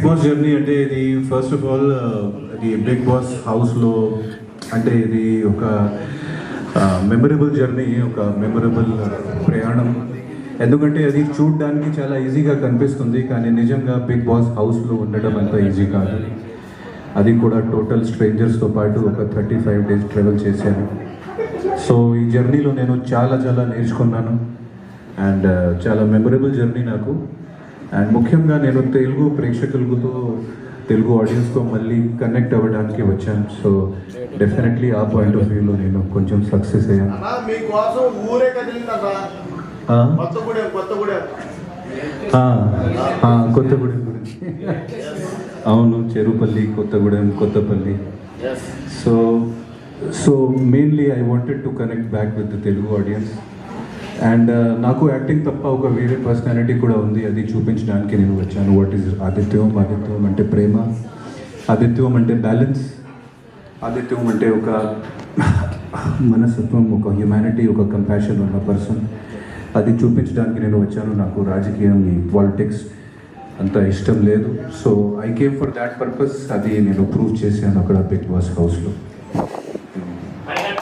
Big boss journey అంటే ఇది first of all ఇది బిగ్ బాస్ హౌస్లో అంటే ఇది ఒక uh, మెమరబుల్ జర్నీ ఒక మెమరబుల్ ప్రయాణం. ఎందుకంటే అది చూడడానికి చాలా ఈజీగా కనిపిస్తుంది కానీ నిజంగా బిగ్ బాస్ హౌస్లో ఉండడం అంత ఈజీ కాదు. అది కూడా టోటల్ స్ట్రేంజర్స్తో పాటు ఒక థర్టీ ఫైవ్ డేస్ ట్రావెల్ చేశాను. సో ఈ జర్నీలో నేను చాలా చాలా నేర్చుకున్నాను. అండ్ uh, చాలా మెమరబుల్ జర్నీ నాకు. అండ్ ముఖ్యంగా నేను తెలుగు ప్రేక్షకులతో తెలుగు ఆడియన్స్తో మళ్ళీ కనెక్ట్ అవ్వడానికి వచ్చాను. సో డెఫినెట్లీ ఆ పాయింట్ ఆఫ్ వ్యూలో నేను కొంచెం సక్సెస్ అయ్యాను? కొత్తగూడెం గురించి. అవును Cherupalli Kothagudem Kothapalli. So so mainly I wanted to connect back with the Telugu audience and uh, నాకు యాక్టింగ్ తప్ప ఒక వేరే పర్సనాలిటీ కూడా ఉంది. అది చూపించడానికి నేను వచ్చాను. What is ఆదిత్యం? ఆదిత్యం అంటే ప్రేమ. ఆదిత్యం అంటే బ్యాలెన్స్ ఆదిత్యం అంటే ఒక మనస్తత్వం ఒక హ్యుమానిటీ ఒక కంపాషన్ ఉన్న పర్సన్ అది చూపించడానికి నేను వచ్చాను. నాకు రాజకీయం ఈ పాలిటిక్స్ అంత ఇష్టం లేదు. So I came for that purpose అది నేను ప్రూవ్ చేశాను అక్కడ బిగ్ బాస్ హౌస్లో